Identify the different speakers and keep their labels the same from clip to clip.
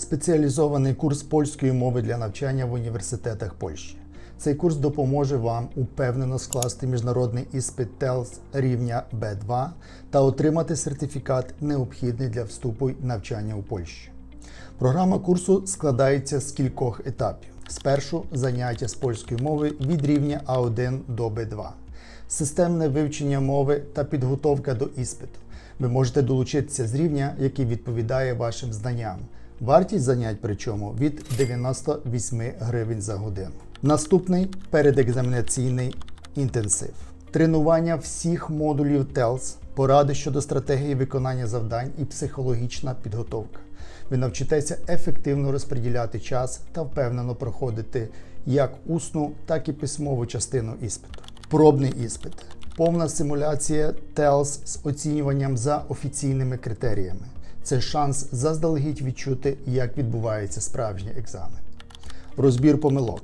Speaker 1: спеціалізований курс польської мови для навчання в університетах Польщі. Цей курс допоможе вам упевнено скласти міжнародний іспит TELS рівня B2 та отримати сертифікат, необхідний для вступу навчання у Польщі. Програма курсу складається з кількох етапів. Спершу заняття з польської мови від рівня А1 до Б2, системне вивчення мови та підготовка до іспиту. Ви можете долучитися з рівня, який відповідає вашим знанням. Вартість занять причому від 98 гривень за годину. Наступний передекзаменаційний інтенсив. Тренування всіх модулів TELS, поради щодо стратегії виконання завдань і психологічна підготовка. Ви навчитеся ефективно розподіляти час та впевнено проходити як усну, так і письмову частину іспиту. Пробний іспит. Повна симуляція TELS з оцінюванням за офіційними критеріями. Це шанс заздалегідь відчути, як відбувається справжній екзамен. Розбір помилок.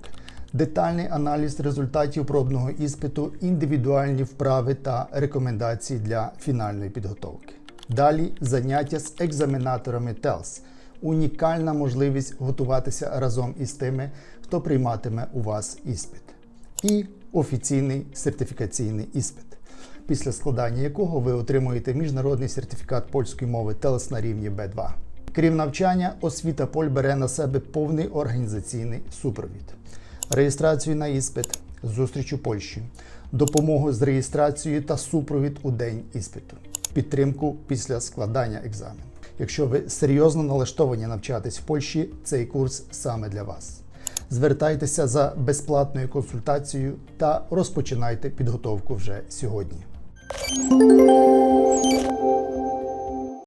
Speaker 1: Детальний аналіз результатів пробного іспиту, індивідуальні вправи та рекомендації для фінальної підготовки. Далі заняття з екзаменаторами TELS. Унікальна можливість готуватися разом із тими, хто прийматиме у вас іспит. І офіційний сертифікаційний іспит, після складання якого ви отримуєте міжнародний сертифікат польської мови TELS на рівні B2. Крім навчання, освіта Поль бере на себе повний організаційний супровід, реєстрацію на іспит, зустріч у Польщі, допомогу з реєстрацією та супровід у день іспиту, підтримку після складання екзамену. Якщо ви серйозно налаштовані навчатись в Польщі, цей курс саме для вас. Звертайтеся за безплатною консультацією та розпочинайте підготовку вже сьогодні. thank you